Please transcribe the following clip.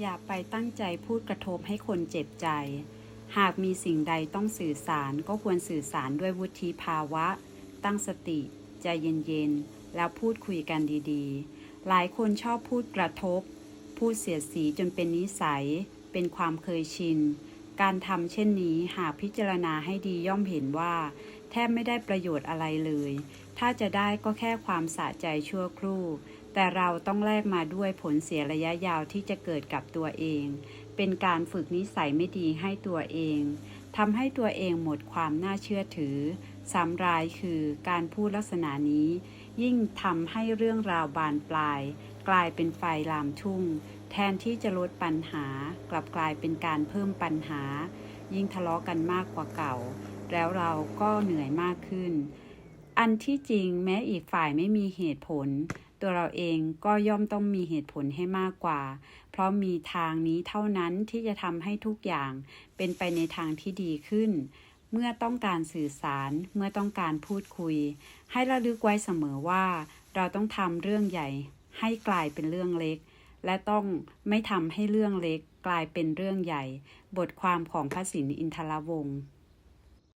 อย่าไปตั้งใจพูดกระทบให้คนเจ็บใจ หากมีสิ่งใดต้องสื่อสารก็ควรสื่อสารด้วยวุฒิภาวะ ตั้งสติ ใจเย็นๆ แล้วพูดคุยกันดีๆ หลายคนชอบพูดกระทบ พูดเสียดสีจนเป็นนิสัย เป็นความเคยชิน การทำเช่นนี้หากพิจารณาให้ดีย่อมเห็นว่า แทบไม่ได้ประโยชน์อะไรเลย ถ้าจะได้ก็แค่ความสะใจชั่วครู่ แต่เราต้องแลกมาด้วยผลเสียระยะยาวที่จะเกิดกับตัวเอง เป็นการฝึกนิสัยไม่ดีให้ตัวเองทำให้ตัวเองหมดความน่าเชื่อถือซ้ำรายคือการพูดลักษณะนี้ ยิ่งทำให้เรื่องราวบานปลาย กลายเป็นไฟลามทุ่ง แทนที่จะลดปัญหา กลับกลายเป็นการเพิ่มปัญหา ยิ่งทะเลาะกันมากกว่าเก่า แล้วเราก็เหนื่อยมากขึ้น อันที่จริงแม้อีกฝ่ายไม่มีเหตุผล ตัวเราเองก็ย่อมต้องมีเหตุผลให้มากกว่า เพราะมีทางนี้เท่านั้นที่จะทำให้ทุกอย่างเป็นไปในทางที่ดีขึ้น เมื่อต้องการสื่อสารเมื่อต้องการพูดคุย ให้ระลึกไว้เสมอว่า เราต้องทำเรื่องใหญ่ ให้กลายเป็นเรื่องเล็ก และต้องไม่ทำให้เรื่องเล็ก กลายเป็นเรื่องใหญ่ บทความของพระสินอินทรวงศ์